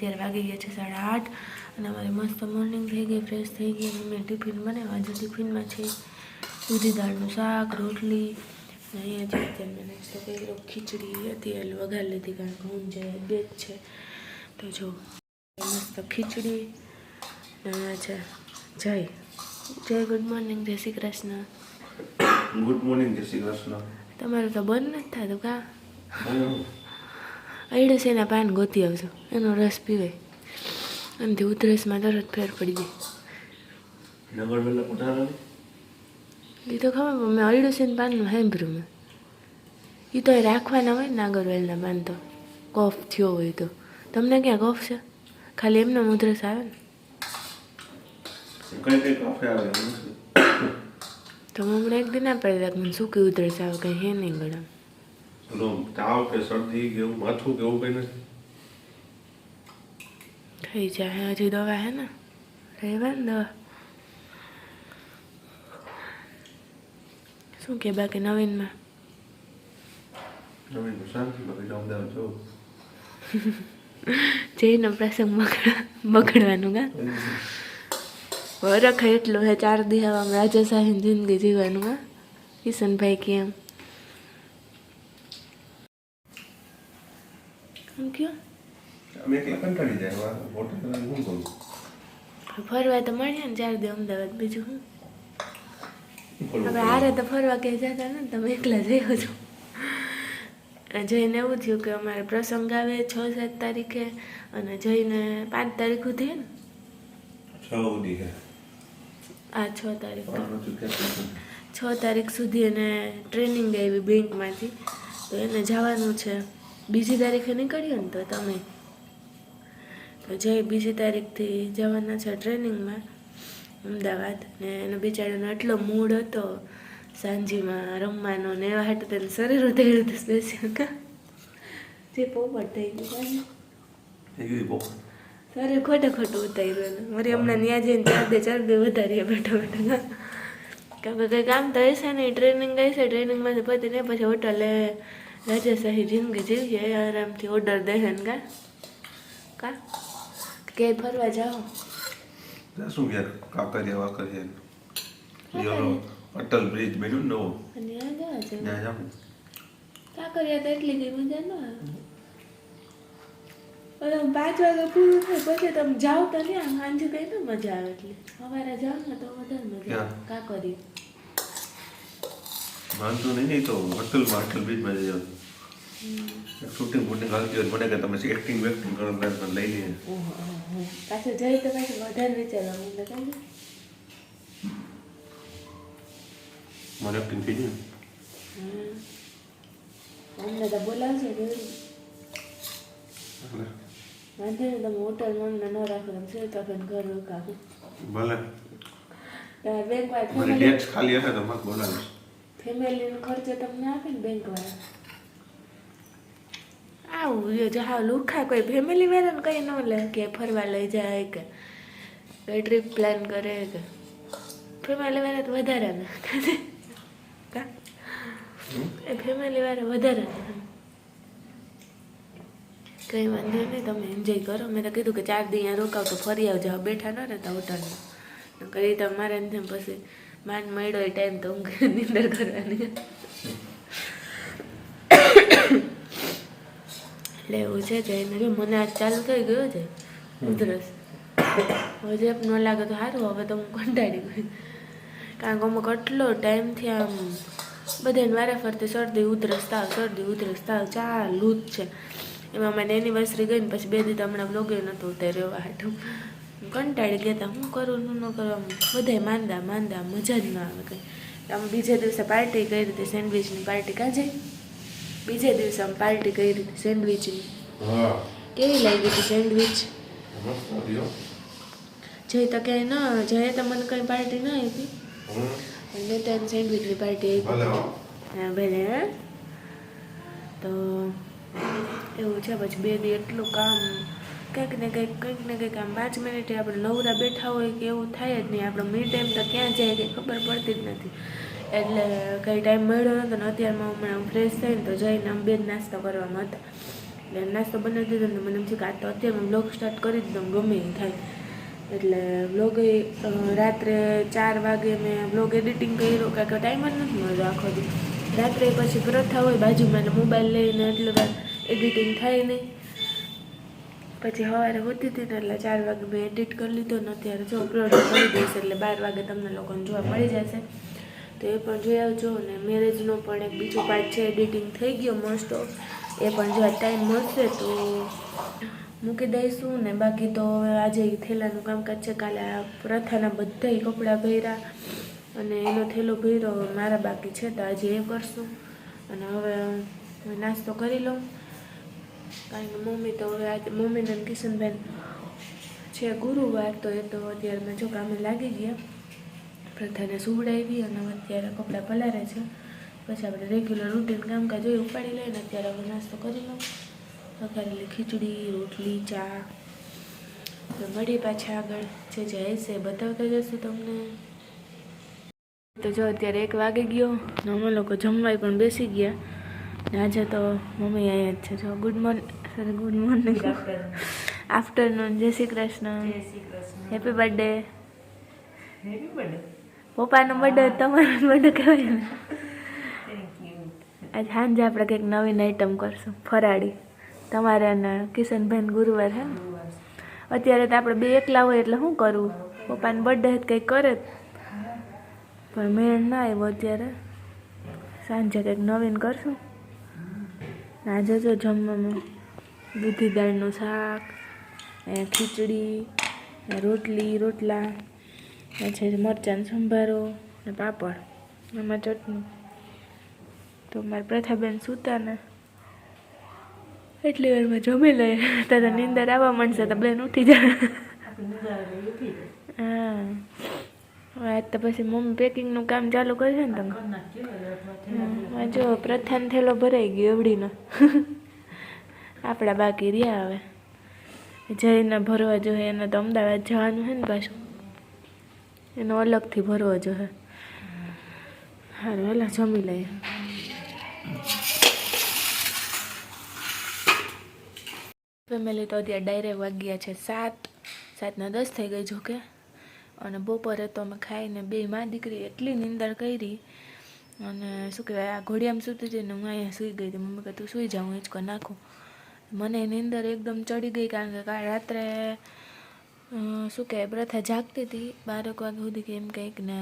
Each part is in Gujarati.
અત્યારે વાગી ગયા છે સાડા આઠ અને અમારી મસ્ત મોર્નિંગ થઈ ગઈ ફ્રેશ થઈ ગઈ મેં ટિફિન બનાવ્યું. આજે ટિફિનમાં છે દૂધી દાળનું શાક રોટલી અને અહીંયા જે અત્યારે મેં નાસ્તો કર્યો ખીચડી અત્યારે વઘાર લીધી કારણ કે હું જે બે જ છે. તો જો મસ્ત ખીચડી અને છે જય. જય ગુડ મોર્નિંગ જય શ્રી કૃષ્ણ. ગુડ મોર્નિંગ જય શ્રી કૃષ્ણ. તમારું તો બંધ નથી થતું કાં? અયડસીના પાન ગોતી આવજો. એનો રસ પીવાય એનાથી ઉધરસમાં તરત ફેર પડી જાય. એ તો ખબર પણ મેં અયડસીના પાનનું સાંભળ્યું મેં. એ તો એ રાખવાના હોય ને નાગરવેલના પાન તો. કફ થયો હોય તો. તમને ક્યાં કફ છે? ખાલી એમનો ઉધરસ આવે ને. તો હમણાં એક દિન ના મને શું સૂકી ઉધરસ આવે કંઈ હે નહીં ગળામાં. ઓલો તાવ કે શરદી કે એવું માથું કે એવું કઈ નથી. થઈ જાય હજી દવા હે ને રહેવા ને દવા. શું કે બાકી નવીનમાં? નવીન તો શાંતિ બાકી અમદાવાદ જવું. જઈને પ્રસંગ બગડ બગડવાનું કા? વરખ એટલું હે ચાર દિવસ આમ રાજાશાહી જિંદગી જીવવાનું કા? કિશનભાઈ કે એમ એમ કયો અમે એકલા કંટાળી જાય હવે હોટલ શું કરું ફરવા તો મળ્યા ને ચાર દી અમદાવાદ બીજું હું હવે હારે તો ફરવા ક્યાંય જતા ને તમે એકલા જઈ છો જઈને એવું થયું કે અમારે પ્રસંગ આવે છ સાત તારીખે અને જઈને પાંચ તારીખ સુધી ને? છ સુધી આ છ તારીખ. છ તારીખ સુધી એને ટ્રેનિંગ આવી બેંકમાંથી તો એને જવાનું છે. બીજી તારીખે નીકળ્યો ને તો તમે. તો જે બીજી તારીખથી જવાના છે ટ્રેનિંગમાં અમદાવાદ ને એનો બિચારાનો એટલો મૂડ હતો સાંજીમાં રમવાનો ને એવા હાટું તેને શરીર ઉતાર્યું હતું સ્પેશિયલ કા. જે પોપટ થઈ ગયું શરીર ખોટે ખોટું ઉતાર્યું એને. મારી હમણાં ત્યાં જઈને ચાર બે ચાર બે વધારીએ બેઠો બેઠો. કાં કે કામ તો હશે નહીં ટ્રેનિંગ ગઈ છે ટ્રેનિંગમાં પતી ને પછી હોટલે રાજાશાહી જિંદગી જીવીએ આરામથી ઓર્ડર દે ને કા કે ફરવા જાઓ જાશું ક્યાંક કાંકરિયા વાકરિયા અટલ બ્રિજ બન્યું નવો અને ત્યાં જવા છે ત્યાં જાઉં કા કર્યા તો એટલી કઈ મજા ન આવે પાંચ વાગે પૂરું થાય પછી તમે જાઓ તો ત્યાં સાંજે કઈ ન મજા આવે એટલે સવારે જાઓ ને તો વધારે મજા આવે ક્યાં? વાંધો નહીં તો હોટલમાં હોટલ બ્રિજમાં જઈ જાઉં શૂટિંગ બૂટિંગ હાલતી હોય મને કે તમે એક્ટિંગ વેક્ટિંગ કરો લઈ લઈએ. પાછું જઈ તો પાછું વધારે વિચારવા મને એક્ટિંગ થઈ જાય. અમને તો બોલાવશે વાંધો નહીં તમે હોટલમાં અમને ન રાખો તમે શું તો ઘર રોકાવું. ભલે. તમારે બેંક મારી વાળા ડેટ્સ ખાલી હશે તો મત બોલાવીશ. ફેમિલીનો ખર્ચો તમને આપે ને બેંકવાળા આવું જો હા લુખા કોઈ ફેમિલી વાળાને કંઈ ન લે કે ફરવા લઈ જાય કે કોઈ ટ્રીપ પ્લાન કરે કે. ફેમિલી વાળા તો વધારે ને. એ ફેમિલી વાળા વધારે કંઈ વાંધો નહીં તમે એન્જોય કરો. મેં તો કીધું કે ચાર દી અહીંયા રોકાવ તો ફરી આવજો. બેઠા ન રહેતા હોટલમાં. કરી તમારે પછી માંડ મળ્યો એ ટાઈમ તો ઊંઘ નિંદર કરવાની એટલે એવું છે જઈને મને આજ ચાલુ થઈ ગયો છે. ઉધરસ. હજે ન લાગે તો સારું હવે તો હું કંટાળી ગઈ. કારણ કે અમુક કેટલો ટાઈમથી આમ બધાને વારે ફરતી શરદી ઉધરસ તાવ શરદી ઉધરસ તાવ ચાલુ જ છે. એમાં મને એનિવર્સરી ગઈ ને પછી બે દી તો હમણાં બ્લોગે નહોતું ઉતાર્યો હાટું. કંટાળી ગયા તા. હું કરું નું ન કરું બધાય માંદા માંદા મજા જ ન આવે કંઈ. આમ બીજે દિવસે પાર્ટી કરી હતી સેન્ડવિચની પાર્ટી. કાજે? બીજે દિવસે આમ પાર્ટી કરી હતી સેન્ડવિચની. કેવી લાગી હતી સેન્ડવિચ? જઈ તો ક્યાંય ન જઈએ તો મને કંઈ પાર્ટી ન આપી. મેં તો સેન્ડવિચની પાર્ટી આપી. ભલે હા. ભલે હા. તો એવું છે પછી બે દી એટલું કામ કંઈક ને કંઈક કંઈક ને કંઈક આમ પાંચ મિનિટે આપણે નવરા બેઠા હોય કે એવું થાય જ નહીં. આપણે મી ટાઈમ તો ક્યાં જાય કંઈ ખબર પડતી જ નથી. એટલે કંઈ ટાઈમ મળ્યો નતો ને અત્યારમાં હમણાં ફ્રેશ થઈને તો જઈને આમ બે નાસ્તો કરવામાં હતા. એટલે નાસ્તો બનાવી દીધો ને મને એમ થયું કે આ તો અત્યારે બ્લોગ સ્ટાર્ટ કરી દીધો ગમે એ થાય. એટલે બ્લોગ રાત્રે ચાર વાગે મેં બ્લોગ એડિટિંગ કર્યો કાંઈક ટાઈમ જ નથી મળ્યો આખો દી રાત્રે પછી પ્રથા હોય બાજુમાં મોબાઈલ લઈને એટલે એડિટિંગ થાય નહીં. પછી સવારે હોતી હતી ને એટલે ચાર વાગે મેં એડિટ કરી લીધો ને અત્યારે જો અપલોડ કરી દઈશ એટલે બાર વાગે તમને લોકોને જોવા મળી જશે. તો એ પણ જોઈ આવજો અને મેરેજનો પણ એક બીજો પાર્ટ છે એડિટિંગ થઈ ગયો મોસ્ટ ઓફ એ પણ જો ટાઈમ મળશે તો મૂકી દઈશું ને બાકી તો આજે થેલાનું કામકાજ છે, કાલે આ પ્રથાના બધા કપડાં ભર્યા અને એનો થેલો ભર્યો મારા બાકી છે તો આજે એ કરશું. અને હવે નાસ્તો કરી લઉં. કારણ કે મમ્મી તો હવે આજે મમ્મીને કિશનબેન છે ગુરુવાર, તો એ તો અત્યારે મેં જો કામે લાગી ગયા. પ્રથાને સુવડાવી અને અત્યારે કપડાં પલારે છે. પછી આપણે રેગ્યુલર રૂટીન કામકાજ હોય ઉપાડી લઈને અત્યારે હવે નાસ્તો કરી લઉં. વઘારેલી ખીચડી, રોટલી, ચા. મળી પાછા આગળ. જે જાય છે બતાવતા જશું તમને. તો જો અત્યારે એક વાગી ગયો. ને અમે લોકો જમવાય પણ બેસી ગયા. આજે તો મમ્મી અહીંયા જ છે. જો good morning sorry good morning afternoon જય શ્રી કૃષ્ણ. હેપી બર્થડે પપ્પાનો બર્થડે તમારો બર્થડે કહેવાય ને આજે સાંજે આપણે કંઈક નવીન આઈટમ કરશું. ફરાળી. તમારે અને કિશનભાઈ ગુરુવાર હે? અત્યારે તો આપણે બે એકલા હોય એટલે શું કરવું? પપ્પાનો બર્થડે કંઈક કરે જ. પણ મેળ ના આવ્યો અત્યારે. સાંજે કંઈક નવીન કરશું. આજે જો જમવામાં દૂધી દાળનું શાક એ ખીચડી રોટલી રોટલા પછી મરચાંનો સંભારો ને પાપડ એમાં ચટણી. તો મારા પ્રથાબેન સૂતા ને એટલી વારમાં જમી લે તારા નીંદર આવવા માંડશે તો બેન ઉઠી જાય. હા. આજ તો પછી મમ્મી પેકિંગનું કામ ચાલુ કરશે ને તમે? જો પ્રથાન થેલો ભરાઈ ગયો એવડીનો આપણા બાકી રહ્યા હવે. જઈને ભરવા જોઈએ એને તો અમદાવાદ જવાનું છે ને પાછું. એનો અલગથી ભરવો જોઈએ સારું વહેલા જમી લઈએ. ફેમિલી તો અત્યારે ડાયરેક્ટ વાગ્યા છે સાત. સાતના દસ થઈ ગઈ જોકે. અને બપોરે તો અમે ખાઈને બે માં દીકરી એટલી નિંદર કરી અને શું કહેવાય, આ ઘોડિયામાં સૂતી હતી ને હું અહીંયા સૂઈ ગઈ હતી. મમ્મી કે તું સૂઈ જાઉં હિંચકો નાખું. મને નિંદર એકદમ ચડી ગઈ કારણ કે કાલ રાત્રે શું કહેવાય, પ્રથા જાગતી હતી. બારેક વાગે સુધી કે એમ કંઈક ને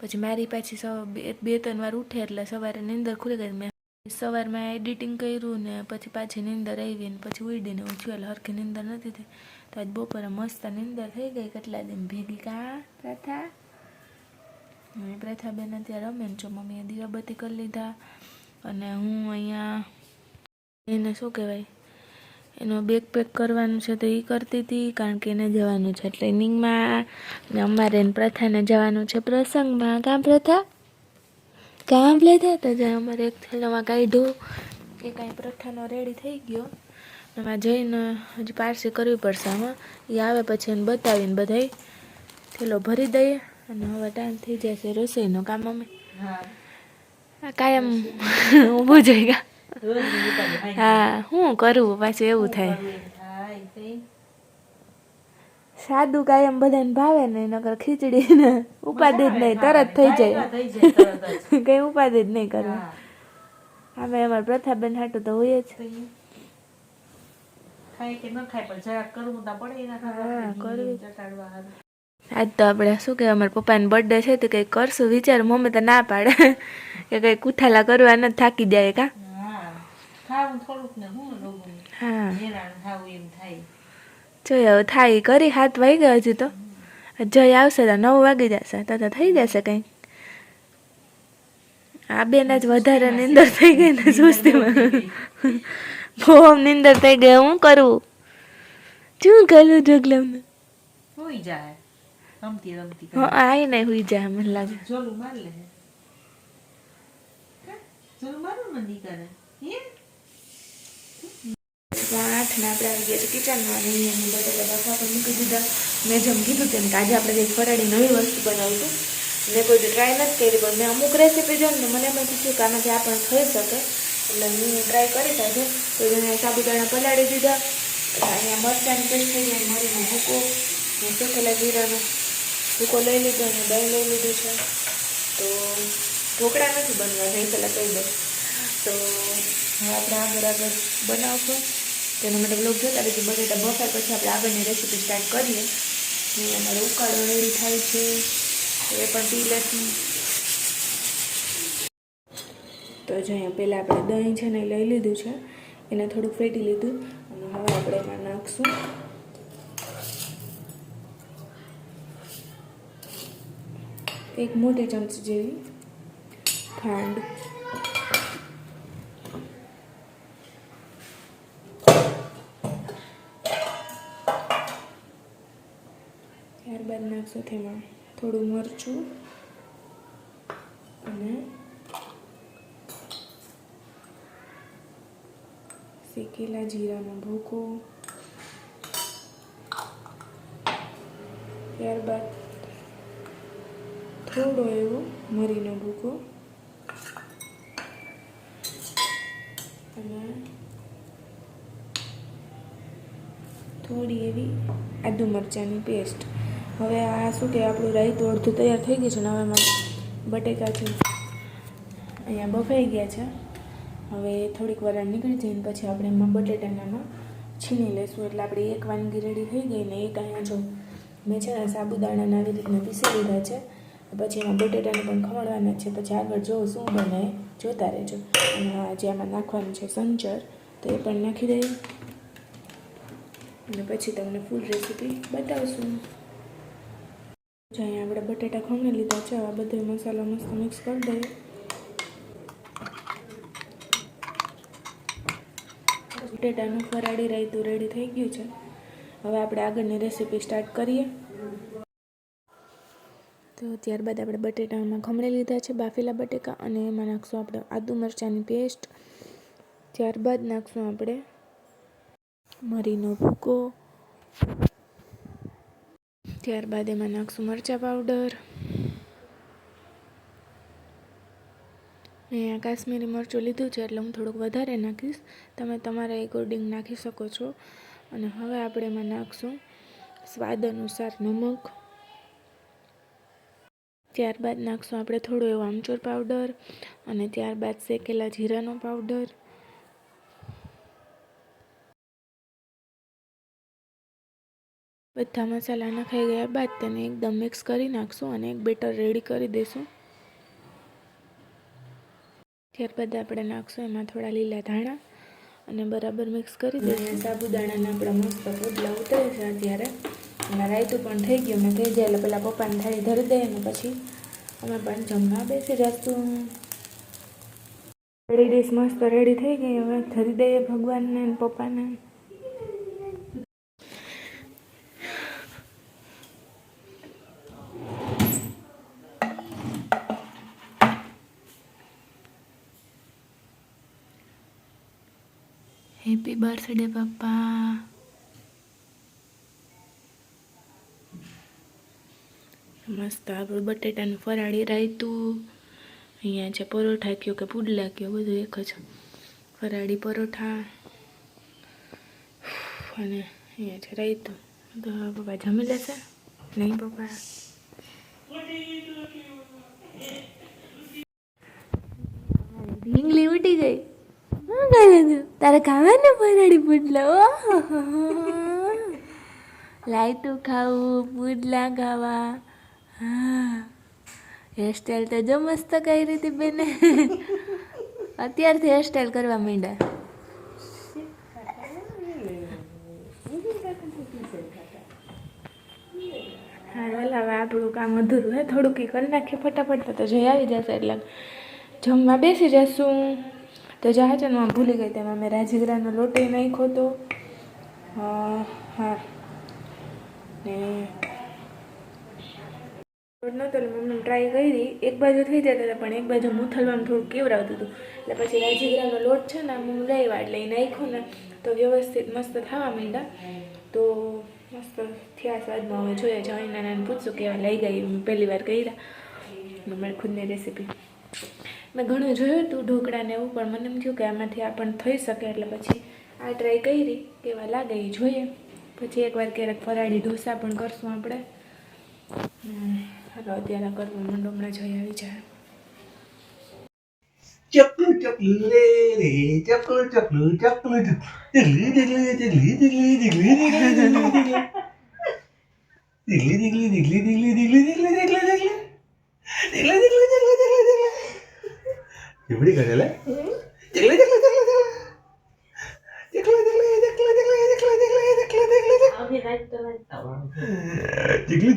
પછી મારી પાછી સવા બે ત્રણ વાર ઉઠે એટલે સવારે નિંદર ખુલી ગઈ. મેં સવારમાં એડિટિંગ કર્યું ને પછી પાછી નિંદર આવી ને પછી ઉડીને ઉઠ્યું એટલે હરખી નીંદર નથી થઈ. તો આજ બપોરે મસ્ત નિંદર થઈ ગઈ, કેટલા દિન ભેગી કા પ્રથા? પ્રથા પ્રથાબેન અત્યારે રમે ને છો, મમ્મીએ દીવાબત્તી કરી લીધા અને હું અહીંયા એને શું કહેવાય, એનો બેગ પેક કરવાનું છે તો એ કરતી હતી, કારણ કે એને જવાનું છે ટ્રેનિંગમાં અમારે એને પ્રથાને જવાનું છે પ્રસંગમાં. કાં પ્રથા? કામ લેતા તો જ્યાં અમારે એક થેલામાં કાઢ્યું. કે કાંઈ પ્રથાનો રેડી થઈ ગયો. એમાં જઈને હજી પારસી કરવી પડશે આમાં. એ આવે પછી એને બતાવીને બધાય થેલો ભરી દઈએ અને હવે ટાઈમ થઈ જશે રસોઈનો કામ અમે. આ કાયમ ઊભું જઈ ગયા હા શું કરવું પાછું એવું થાય. સાદું કાયમ બધાને ભાવે ને નકર ખીચડી ને ઉપાધિ જ નહીં તરત થઈ જાય. કઈ ઉપાધિ જ નહીં કરવું. અમે અમારા પ્રથાબેન હાટું તો હોય જ. ખાય કે ન ખાય પણ જરાક કરવું તો પડે એના હા, કરવું. ચટાડવા હારું. આજ તો આપણે શું કે અમારા પપ્પાનો બર્થડે છે તો કંઈક કરશું વિચાર મમ્મી તો ના પાડે. કે કંઈક ઉઠાલા કરવા થાકી જાય કા? હા ખાવું થોડુંક ને હું લોકોને હા. હેરાન થાવું એમ થાય. જોઈએ હવે થાય કરી હાથ વાગી ગયા હજી તો. જય આવશે તો નવ વાગી જશે તો તો થઈ જશે કંઈક આ બેન જ વધારે નીંદર થઈ ગઈ ને સુસ્તીમાં. બહુ નીંદર થઈ ગયો હું કરું? શું કરું જગલમને હોઈ જાય. રમતી રમતી હા આઈ નહીં હુઈ જાય મને લાગે. જોલું માર લે. જોલું મારું ને દીકરા હે? આઠ ને આપણે આવી ગયા છે કિચનમાં અને અહીંયા બટાકા બાફા મૂકી દીધા. મેં જેમ કીધું તેમ કે આજે આપણે કંઈક ફરાળી નવી વસ્તુ બનાવીશું. મેં કોઈ ટ્રાય નથી કરી પણ મેં અમુક રેસીપી જોઈને ને મને એમ કારણ કે આનાથી આપણે થઈ શકે. એટલે હું ટ્રાય કરી સાથે તો એને સાબુદાણા પલાળી દીધા. અહીંયા મરચાંની પેસ્ટ થઈ ગઈ. મરીનો ભૂકો ને શેકેલા જીરાનો ભૂકો લઈ લીધો અને દહીં લઈ લીધું છે. તો ઢોકળા નથી બનવા એ પહેલાં કહી દઉં. તો હવે આપણે આગળ આગળ બનાવશું. તેના માટે બ્લોગ જોતા રહેજો. બટેટા બફાય પછી આપણે આગળની રેસીપી સ્ટાર્ટ કરીએ. ને અમારે ઉકાળો રેડી થાય છે. એ પણ પી લેશું તો જો અહીંયા પહેલાં આપણે દહીં છે ને લઈ લીધું છે. એને થોડું ફેટી લીધું અને હવે આપણે એમાં નાખશું. એક મોટી ચમચી જેવી ખાંડ. ત્યારબાદ નાખશું તેમાં થોડું મરચું અને શેકેલા જીરાનો ભૂકો. ત્યારબાદ થોડો એવો મરીનો ભૂકો. અને થોડી એવી આદુ મરચાંની પેસ્ટ. હવે આ શું કે આપણું રાયતું અડધું તૈયાર થઈ ગયું છે ને હવે બટેકા છે. અહીંયા બફાઈ ગયા છે. હવે થોડીક વાર નીકળી જઈને પછી આપણે એમાં બટેટાનામાં છીણી લેશું એટલે આપણી એક વાનગી રેડી થઈ ગઈ ને એક અહીંયા જો મેં છે ને સાબુદાણાના આવી રીતના પીસી લીધા છે. પછી એમાં બટેટાને પણ ખમણવાના છે. પછી આગળ જો શું બને જોતા રહેજો. અને જે આમાં નાખવાનું છે સંચર, તો એ પણ નાખી દઈએ. અને પછી તમને ફૂલ રેસીપી બતાવશું. અહીંયા આપણે બટેટા ખમણી લીધા છે. આ બધો મસાલો મસ્ત મિક્સ કરી દઈએ. બટેટાનું ફરાળી રાયતું રેડી થઈ ગયું છે. હવે આપણે આગળની રેસીપી સ્ટાર્ટ કરીએ. તો ત્યારબાદ આપણે બટેટામાં ખમણી લીધા છે, બાફેલા બટેકા અને એમાં નાખશું આપણે આદુ મરચાંની પેસ્ટ ત્યારબાદ નાખશું આપણે મરીનો ભૂકો. ત્યારબાદ એમાં નાખશું મરચાં પાવડર અહીંયા કાશ્મીરી મરચું લીધું છે એટલે હું થોડુંક વધારે નાખીશ. તમે તમારા એકોર્ડિંગ નાખી શકો છો. અને હવે આપણે એમાં નાખશું સ્વાદ અનુસાર નમક. ત્યારબાદ નાખશું આપણે થોડો એવો આમચૂર પાવડર અને ત્યારબાદ શેકેલા જીરાનો પાવડર બધા મસાલા નખાઈ ગયા બાદ તેને એકદમ મિક્સ કરી નાખશું અને એક બેટર રેડી કરી દઈશું ત્યારબાદ આપણે નાખશું, એમાં થોડા લીલા ધાણા અને બરાબર મિક્સ કરી દઈએ સાબુદાણાના આપણા મસ્ત પોટલા ઉતરે છે અત્યારે. અને રાયતું પણ થઈ ગયું અને થઈ જાય એટલે પહેલાં પપ્પાને થાળી ધરી દઈએ અને પછી અમે પણ જમવા બેસી જશું રેડી ડીશ મસ્ત રેડી થઈ ગઈ, હવે ધરી દઈએ ભગવાનને પપ્પાને. હેપી બર્થડે પપ્પા મસ્ત આપણું બટેટાનું ફરાળી રાયતું. અહીંયા છે પરોઠા કયો કે પુડલા કયો બધું એક જ. ફરાળી પરોઠા. અને અહીંયા છે રાયતું. તો પપ્પા જમી લેશે? નહીં પપ્પા? ઢીંગલી ઉટી ગઈ. શું તારે ખાવાને પરાળી પુડલા, ઓહો. લાયતું ખાવું પુડલા ખાવા. હા. હેરસ્ટાઈલ તો જો મસ્ત કઈ રીતે બેને. અત્યારથી હેરસ્ટાઈલ કરવા માંડ્યા. હા ચાલ હવે આપણું કામ અધૂરું હે થોડુંક કરી નાખીએ ફટાફટ તો જઈ આવી જશે એટલે. જમવા બેસી જશું. તો જહાજનમાં ભૂલી ગઈ તેમાં મેં રાજગરાનો લોટો નાખ્યો તો હા. ને નહોતો, એટલે મમ્મી ટ્રાય કરી. એક બાજુ થઈ જતા હતા, પણ એક બાજુ મૂથલમાં થોડું કેવડાવતું હતું. એટલે પછી રાજગરાનો લોટ છે ને હું લઈ એટલે એ નાખ્યો ને, તો વ્યવસ્થિત મસ્ત થવા માંડ્યા. તો મસ્ત થયા સ્વાદમાં હવે જોઈએ જવાની નાનાને પૂછશું કેવા લઈ ગઈ પહેલી વાર કર્યા. મારી ખુદની રેસીપી મેં ઘણું જોયું હતું ઢોકળાને એવું પણ મને એમ થયું કે આમાંથી આપણને થઈ શકે એટલે પછી આ ટ્રાય કરી કેવા લાગે એ જોઈએ પછી એકવાર ક્યારેક ફરાળી ઢોસા પણ કરશું આપણે હાલો અત્યારે કરવું મંડો હમણાં જોઈ આવી જાય ચકલું ચકલું રે રે ચકલું ચકલું ચકલું ચકલી દીકલી ચકલી ચકલી ચકલી ચકલી ચકલી ચકલી ચકલી ચકલી ચકલી ચકલી ચકલી ચકલી ચકલી ચકલી ચકલી ચકલી દીકલી எப்படி கடையில் ஜிக்லி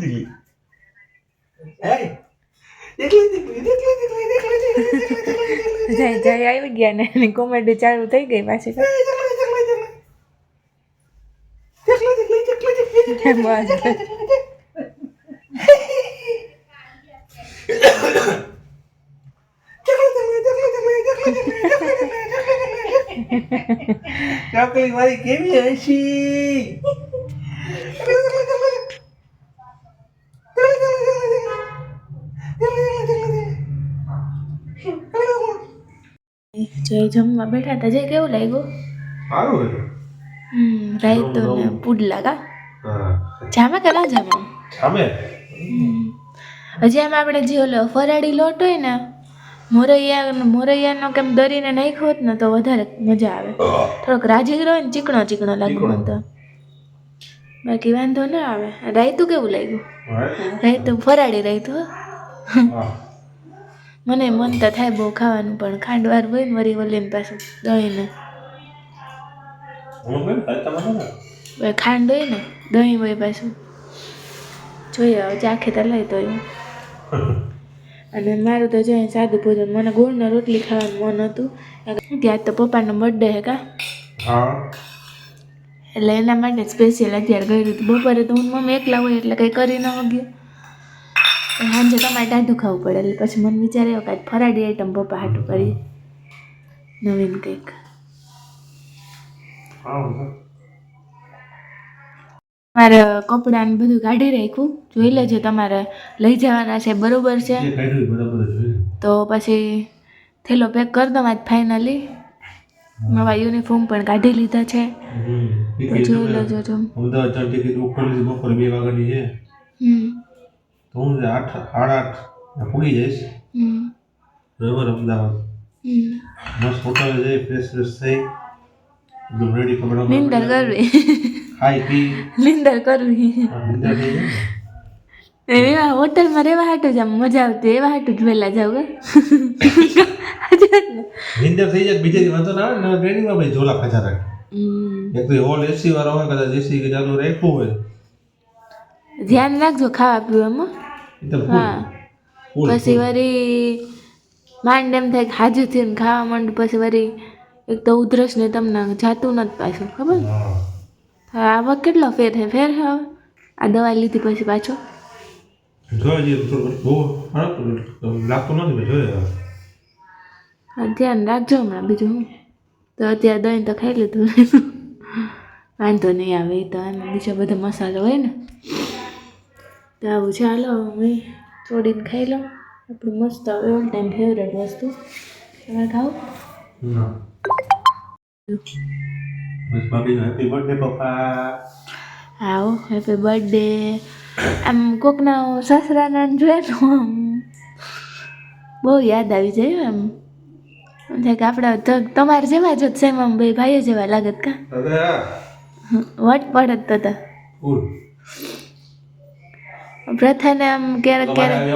જય જય આવી ગયા ને કોમેડી ચાલુ થઈ ગઈ પાછી ચોકલી મારી કેવી હસી જય જમવા બેઠા હતા જય કેવું લાગ્યું? સારું હતું. હમ રાયતો ને પુડલા કા જામે કે ના જામે? સામે હજી આમ આપણે જે ઓલો ફરાળી લોટ હોય ને મોરૈયા મોરૈયાનો કેમ દરીને નાખ્યો હોત ને તો વધારે મજા આવે. થોડોક રાજીગરો હોય ને ચીકણો ચીકણો લાગ્યો તો. બાકી વાંધો ના આવે. રાયતું કેવું લાગ્યું? રાયતું? ફરાળી રાયતું. મને મન તો થાય બહુ ખાવાનું પણ ખાંડવાર હોય ને વરી વલીને પાછું દહીં ને હું કેમ ખાતા મને હવે ખાંડ હોય ને દહીં હોય પાછું. જોઈએ હવે ચાખે તો લઈ તો અને મારું તો જોઈએ સાદું ભોજન મને ગોળને રોટલી ખાવાનું મન હતું. ત્યાં તો પપ્પાનો બર્થડે હે કા? એટલે એના માટે સ્પેશિયલ અત્યારે કર્યું હતું. બપોરે તો હું મમ્મી એકલા હોય એટલે કંઈ કરી ન વગ્યું સાંજે તમારે ટાઢું ખાવું પડે. એટલે પછી મને વિચાર આવ્યો કે ફરાડી આઈટમ પપ્પા હાટું કરી નવીન કંઈક. હા મારે કપડાં ને બધું કાઢી રાખ્યું. જોઈ લેજો તમારે લઈ જવાના છે બરોબર છે? તો પછી થેલો પેક કરી દો આજ ફાઇનલી નવા યુનિફોર્મ પણ કાઢી લીધા છે. તો જોઈ લેજો જો. અમદાવાદ ચાર ટિકિટ લીધી બપોરે બે વાગ્યાની છે. હમ. તો હું આઠ સાડા આઠ પૂરી જઈશ. હમ. બરોબર અમદાવાદ. મસ્ત હોટલ જઈ ફ્રેશ ફ્રેશ થઈ. એકદમ રેડી કપડાં નિંદર કરવી. ખાઈ પી નિંદર કરવી એવા હોટલમાં રહેવા હાટું જ આમ મજા આવતી. એવા હાટું જ વહેલા જાવ નિંદર થઈ જાય બીજે વાંધો ના આવે ને ટ્રેનિંગમાં ભાઈ ઝોલા ખચા રાખે. એક તો હોલ એસી વાળો હોય કદાચ એસી કે ચાલુ રાખ્યું હોય. ધ્યાન રાખજો ખાવા પીવામાં. હા. પછી વળી માંડ એમ થાય હાજુ થઈને ખાવા માંડ પછી વળી એક તો ઉધરસ ને તમને જાતું નથી પાછું ખબર? હવે આવા કેટલો ફેર છે ફેર છે હવે? આ દવા લીધી પછી પાછો? ધ્યાન રાખજો હમણાં બીજું હું. તો અત્યારે દહીં તો ખાઈ લીધું. વાંધો નહીં આવે એ તો એમાં બીજો બધો મસાલો હોય ને. તો આવું ચાલો હું તોડીને ખાઈ લઉં. આપણું મસ્ત ઓલ ટાઈમ ફેવરેટ વસ્તુ. તમે ખાઓ ના. બસ ભાભીનો હેપી બર્થડે પપ્પા. આવો હેપી બર્થડે આમ કોકના સસરાના તો આમ બહુ યાદ આવી જાય એમ. થાય કે આપણા તો તમારે જેવા જ સેમ આમ ભાઈ ભાઈઓ જેવા લાગત કા? વટ પડત તો તા. પ્રથાને આમ ક્યારેક ક્યારેક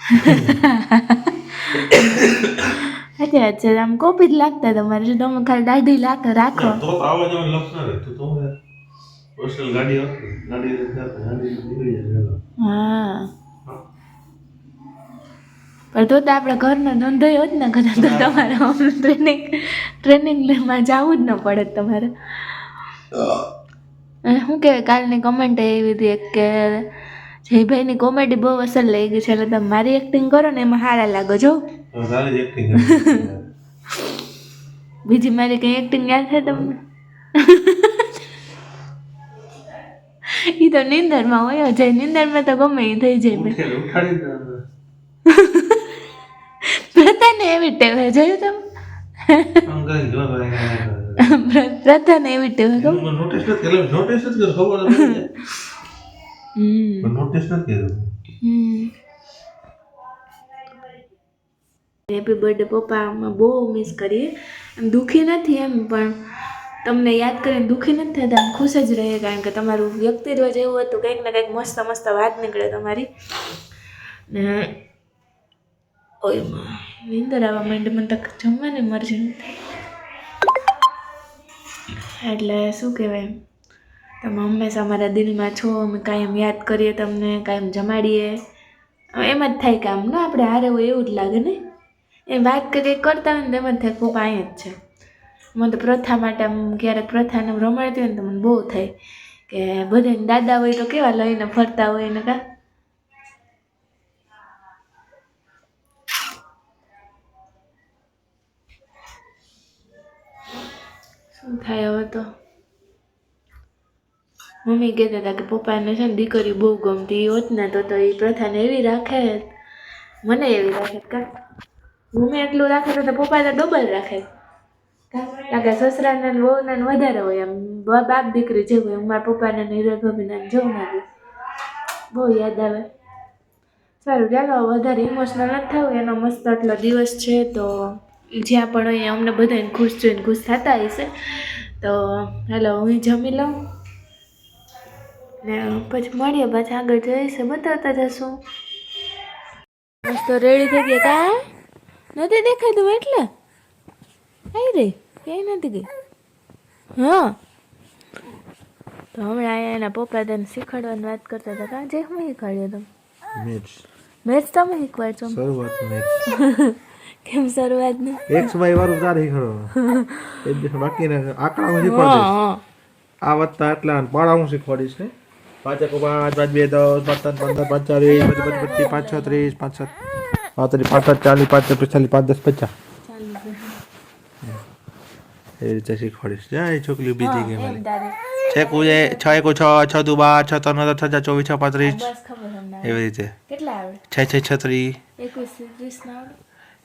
ટ્રેનિંગ સાચી વાત છે આમ કોપી જ લાગતા તમારે શું તમે ખાલી દાઢી લાખ રાખો તો આવા જવાનું લક્ષ ના રહે તું તો હોસ્ટેલ ગાડી ગાડી નીકળી જાય હા પણ તો તો આપણે ઘરનો ધંધો જ ને કદાચ તો તમારે ટ્રેનિંગ ટ્રેનિંગમાં જવું જ ન પડે તમારે અને શું કહેવાય કાલની કમેન્ટ એવી હતી એક કે જયભાઈની કોમેડી બહુ અસર લઈ ગઈ છે એટલે તમે મારી એક્ટિંગ કરો ને એમાં સારા લાગો જો તારી એક્ટિંગ બીજી મારી કઈ એક્ટિંગ યાદ છે તમને એ તો નિંદરમાં હોય જ નિંદરમાં તો ગમે એ થઈ જાય પ્રથાને એવી ટેવે જોયું તમે પ્રથાને એવી ટેવે ગમે નોટિસ નથી કર્યું નોટિસ નથી કર્યું ખબર નોટિસ નથી કર્યું હેપી બર્થડે અમે બહુ મિસ કરીએ. એમ દુઃખી નથી એમ, પણ તમને યાદ કરીને દુઃખી નથી થતા ખુશ જ રહીએ, કારણ કે તમારું વ્યક્તિત્વ જ એવું હતું, કંઈક ને કંઈક મસ્ત મસ્ત વાત નીકળે તમારી. ને ઓય નીંદર આવવા માંડે, મને તક જમવાની મરજી નથી. એટલે શું કહેવાય તમે હંમેશા અમારા દિલમાં છો, અમે કાયમ યાદ કરીએ તમને કાયમ જમાડીએ. એમ જ થાય કે આમ ના આપણે હારે હોય એવું જ લાગે ને? એ વાત કરીએ કરતા હોય ને તેમાં થાય પપ્પા અહીંયા જ છે. મને તો પ્રથા માટે આમ ક્યારેક પ્રથાને રમાડતી હોય ને તો મને બહુ થાય કે બધાને દાદા હોય તો કેવા લઈને ફરતા હોય ને કા? શું થાય હવે તો? મમ્મી કહેતા હતા કે પપ્પાને છે ને દીકરી બહુ ગમતી હોત ને તો તો એ પ્રથાને એવી રાખે મને એવી રાખે કા? મમ્મી એટલું રાખે તો તો પપ્પા તો ડબલ રાખે. કારણ કે સસરાને બહુને વધારે હોય એમ. બાપ દીકરી જેવું હોય મારા પપ્પાને ને હિરલ ભાભીને નથી બહુ યાદ આવે. સારું, ચાલો વધારે ઇમોશનલ નથી થવું. એનો મસ્ત આટલો દિવસ છે તો જ્યાં પણ અહીંયા અમને બધાને ખુશ જોઈને ખુશ થતા હશે. તો હાલો, હું જમી લઉં. ને પછી મળીએ, પાછા આગળ જઈશે. બતાવતા જશું. મસ્ત રેડી થઈ ગયા કા નથી દેખાતું એટલે? આવી રહી ક્યાંય નથી ગઈ? હા. તો હમણાં અહીંયા એના પપ્પા તને શીખવાડવાની વાત કરતા હતા. કાં જે હું શીખવાડ્યો તમે મેચ મેચ તમે શીખવાડશો શરૂઆત મેચ કેમ શરૂઆતની એક્સ વાય વાળું તારે શીખવાડો એ જ બાકીના આંકડા હું શીખવાડીશ. આ વધતા એટલા અને પાડા હું શીખવાડીશ ને. પાંચ એક પાંચ પાંચ બે દસ પાંચ ત્રણ પંદર પાંચ ચાલીસ પાંચ પચીસ પાંચ છત્રીસ પાંચ સાત. પાંત્રીસ પાંચ ચાલીસ પાંચ છ પિસ્તાલીસ પાંચ દસ પચાસ એ રીતે શીખવાડીશ. જાય છોકરી બીજી ગેમ એમ છે કુજે છ એક છ છ દુ બાર છ ત્રણ છ હજાર ચોવીસ છ પાંત્રીસ. એવી રીતે. છ છ છત્રીસ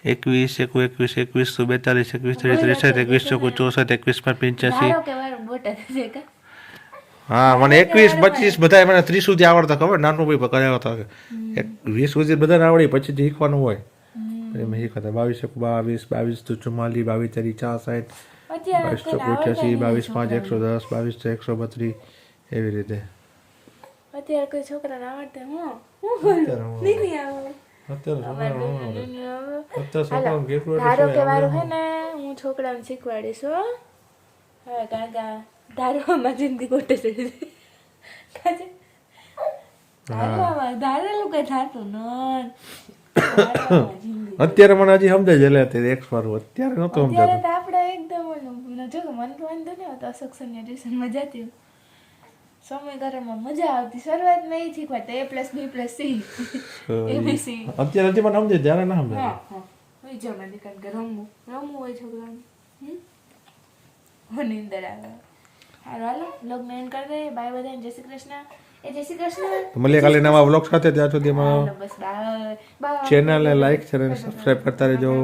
એકવીસ એકુ એકવીસ એકવીસ બેતાલીસ એકવીસ ત્રીસ ત્રેસઠ એકવીસ ચોકુ ચોસઠ એકવીસ પાંચ પંચ્યાસી ધારો કે મારું મોટા થશે કા હા મને એકવીસ પચીસ બધા મને ત્રીસ સુધી આવડતા ખબર? નાનું ભાઈ કર્યા હતા એક વીસ સુધી બધાને આવડી પછી શીખવાનું હોય. પછી મેં શીખતા બાવીસ એક બાવીસ બાવીસ તો ચુમ્માલીસ બાવીસ તારી ચાર સાઠ બાવીસ ચોક અઠ્યાસી બાવીસ પાંચ એકસો દસ બાવીસ તો એકસો બત્રીસ એવી રીતે. અત્યારે કોઈ છોકરાને આવડતે હું હું છોકરાને શીખવાડીશ હો. હવે કારણ કે આ આમાં જિંદગી ખોટે છે. અત્યારે મને હજી સમજાય છે એટલે એક વાર અત્યારે નહોતું સમજાતું. આપણે એકદમ જો કે મને તો વાંધો નહીં આવતો અસક્ષણની ટ્યુશનમાં જતી હું. સમય કરવામાં મજા આવતી. શરૂઆતમાં એ શીખવાડતા A plus B plus C ABC અત્યારે હજી મને ત્યારે ના હોય કારણ કે રમવું રમવું હોય છોકરાને હમ? નીંદર આવે. હાલો હાલો કરી દઈએ બાય બધાને જય શ્રી કૃષ્ણ એ જય શ્રી કૃષ્ણ મળીએ કાલે નવા બ્લોગ સાથે ત્યાં સુધીમાં બાય બાય ચેનલને લાઈક શેર અને સબસ્ક્રાઈબ કરતા રહેજો